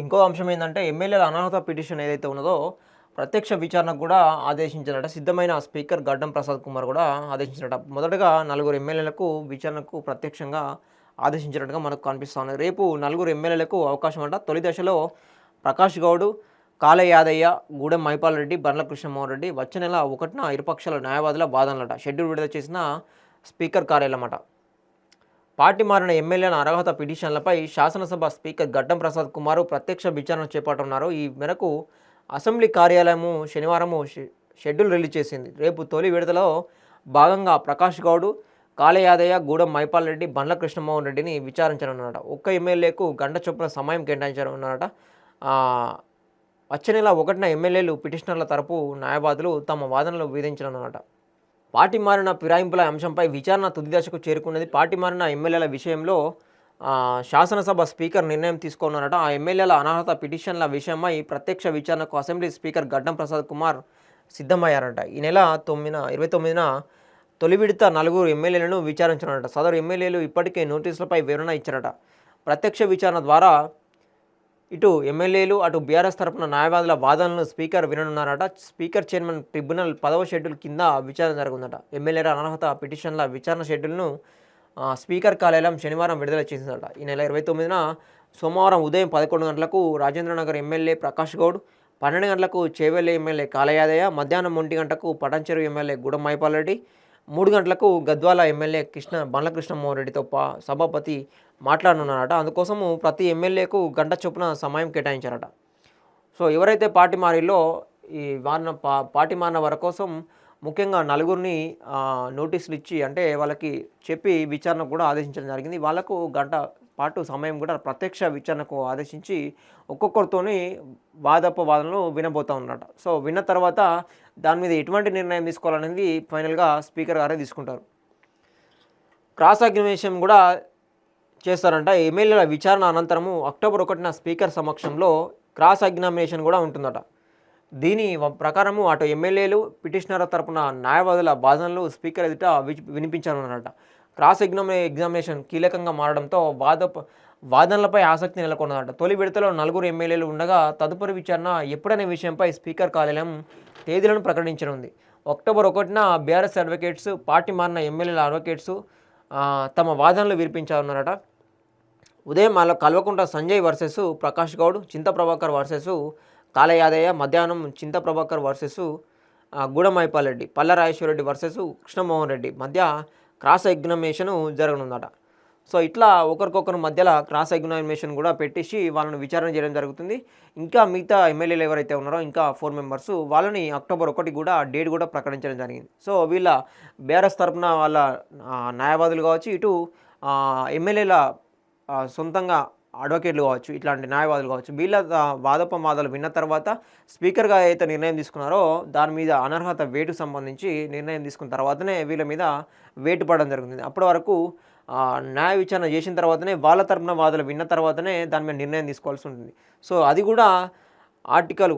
ఇంకో అంశం ఏంటంటే ఎమ్మెల్యేల అనర్హత పిటిషన్ ఏదైతే ఉన్నదో ప్రత్యక్ష విచారణకు కూడా ఆదేశించినట సిద్ధమైన స్పీకర్ గడ్డం ప్రసాద్ కుమార్ కూడా ఆదేశించినట మొదటగా నలుగురు ఎమ్మెల్యేలకు విచారణకు ప్రత్యక్షంగా ఆదేశించినట్టుగా మనకు కనిపిస్తుంది. రేపు నలుగురు ఎమ్మెల్యేలకు అవకాశం అంట. తొలి దశలో ప్రకాష్ గౌడ్ కాళే యాదయ్య గూడెం మైపాల్ రెడ్డి బండ్ల కృష్ణమోహన్ రెడ్డి వచ్చే నెల ఒకటిన ఇరుపక్షాల న్యాయవాదుల వాదనలట. షెడ్యూల్ విడుదల చేసిన స్పీకర్ కార్యాలయం అట. పార్టీ మారిన ఎమ్మెల్యేల అర్హత పిటిషన్లపై శాసనసభ స్పీకర్ గడ్డం ప్రసాద్ కుమార్ ప్రత్యక్ష విచారణ చేపట్టనున్నారు. ఈ మేరకు అసెంబ్లీ కార్యాలయము శనివారము షెడ్యూల్ రిలీజ్ చేసింది. రేపు తొలి విడతలో భాగంగా ప్రకాష్ గౌడ్ కాళయాదయ్య గూడెం మైపాల్ రెడ్డి బండ్ల కృష్ణమోహన్ రెడ్డిని విచారించనున్నారట. ఒక్క ఎమ్మెల్యేకు గంట చొప్పున సమయం కేటాయించనున్నారట. వచ్చే నెల ఒకటిన ఎమ్మెల్యేలు పిటిషనర్ల తరపు న్యాయవాదులు తమ వాదనలు విధించనున్నారట. పార్టీ మారిన ఫిరాయింపుల అంశంపై విచారణ తుది దశకు చేరుకున్నది పార్టీ మారిన ఎమ్మెల్యేల విషయంలో శాసనసభ స్పీకర్ నిర్ణయం తీసుకున్నారట ఆ ఎమ్మెల్యేల అనర్హత పిటిషన్ల విషయమై ప్రత్యక్ష విచారణకు అసెంబ్లీ స్పీకర్ గడ్డం ప్రసాద్ కుమార్ సిద్ధమయ్యారట. ఈ నెల తొమ్మిదిన ఇరవై తొమ్మిదిన తొలి విడత నలుగురు ఎమ్మెల్యేలను విచారించనున్నట సదరు ఎమ్మెల్యేలు ఇప్పటికే నోటీసులపై వివరణ ఇచ్చారట. ప్రత్యక్ష విచారణ ద్వారా ఇటు ఎమ్మెల్యేలు అటు బీఆర్ఎస్ తరపున న్యాయవాదుల వాదనలను స్పీకర్ విననున్నారట. స్పీకర్ చైర్మన్ ట్రిబ్యునల్ పదవ షెడ్యూల్ కింద విచారణ జరుగుతుందట ఎమ్మెల్యేల అనర్హత పిటిషన్ల విచారణ షెడ్యూల్ను స్పీకర్ కార్యాలయం శనివారం విడుదల చేసిందట. ఈ నెల ఇరవై తొమ్మిదిన సోమవారం ఉదయం పదకొండు గంటలకు రాజేంద్రనగర్ ఎమ్మెల్యే ప్రకాష్ గౌడ్ పన్నెండు గంటలకు చేవెల్లి ఎమ్మెల్యే కాలయాదయ్య మధ్యాహ్నం ఒంటి గంటకు పటంచెరు ఎమ్మెల్యే గుడం రెడ్డి మూడు గంటలకు గద్వాల ఎమ్మెల్యే కృష్ణ బండ్లకృష్ణమోహన్ రెడ్డితో పా సభాపతి మాట్లాడనున్నారట. అందుకోసము ప్రతి ఎమ్మెల్యేకు గంట చొప్పున సమయం కేటాయించారట. సో ఎవరైతే పార్టీ మారిలో ఈ వారిన పా పార్టీ మారిన వారి కోసం ముఖ్యంగా నలుగురిని నోటీసులు ఇచ్చి అంటే వాళ్ళకి చెప్పి విచారణ కూడా ఆదేశించడం జరిగింది. వాళ్ళకు గంట పాటు సమయం కూడా ప్రత్యక్ష విచారణకు ఆదేశించి ఒక్కొక్కరితోని వాదోపవాదనలు వినబోతూ ఉన్నట సో విన్న తర్వాత దాని మీద ఎటువంటి నిర్ణయం తీసుకోవాలనేది ఫైనల్గా స్పీకర్ గారే తీసుకుంటారు. క్రాస్ ఎగ్జామినేషన్ కూడా చేస్తారంట. ఎమ్మెల్యేల విచారణ అనంతరము అక్టోబర్ ఒకటిన స్పీకర్ సమక్షంలో క్రాస్ ఎగ్జామినేషన్ కూడా ఉంటుందట. దీని ప్రకారము అటు ఎమ్మెల్యేలు పిటిషనర్ తరపున న్యాయవాదుల వాదనలు స్పీకర్ ఎదుట వి- వినిపించాలన్నారట. క్రాస్ ఎగ్జామి ఎగ్జామినేషన్ కీలకంగా మారడంతో వాద వాదనలపై ఆసక్తి నెలకొన్నదట. తొలి విడతలో నలుగురు ఎమ్మెల్యేలు ఉండగా తదుపరి విచారణ ఎప్పుడనే విషయంపై స్పీకర్ కార్యాలయం తేదీలను ప్రకటించనుంది. అక్టోబర్ ఒకటిన బీఆర్ఎస్ అడ్వకేట్స్ పార్టీ మారిన ఎమ్మెల్యేల అడ్వకేట్స్ తమ వాదనలు వినిపించారన్నారట ఉదయం అలా కల్వకుంట సంజయ్ వర్సెస్ ప్రకాష్ గౌడ్ చింత ప్రభాకర్ వర్సెస్ కాలయాదయ్య మధ్యాహ్నం చింత ప్రభాకర్ వర్సెస్ గూడమైపాల్ రెడ్డి పల్ల రాజేశ్వరరెడ్డి వర్సెస్ కృష్ణమోహన్ రెడ్డి మధ్య క్రాస్ ఎగ్జామినేషన్ జరగనుందట. సో ఇట్లా ఒకరికొకరి మధ్యలో క్రాస్ ఎగ్జామినేషన్ కూడా పెట్టేసి వాళ్ళని విచారణ చేయడం జరుగుతుంది. ఇంకా మిగతా ఎమ్మెల్యేలు ఎవరైతే ఉన్నారో ఇంకా ఫోర్ మెంబర్స్ వాళ్ళని అక్టోబర్ ఒకటి కూడా డేట్ కూడా ప్రకటించడం జరిగింది. సో వీళ్ళ బీఆర్ఎస్ తరఫున వాళ్ళ న్యాయవాదులు కావచ్చు ఇటు ఎమ్మెల్యేల సొంతంగా అడ్వకేట్లు కావచ్చు ఇట్లాంటి న్యాయవాదులు కావచ్చు వీళ్ళ ఆ, వాదోపవాదాలు విన్న తర్వాత స్పీకర్గా అయితే నిర్ణయం తీసుకున్నారో దాని మీద అనర్హత వేటు సంబంధించి నిర్ణయం తీసుకున్న తర్వాతనే వీళ్ళ మీద వేటు పడడం జరుగుతుంది. అప్పటి వరకు న్యాయ విచారణ చేసిన తర్వాతనే వాళ్ళ తరపున వాదులు విన్న తర్వాతనే దాని మీద నిర్ణయం తీసుకోవాల్సి ఉంటుంది. సో అది కూడా ఆర్టికల్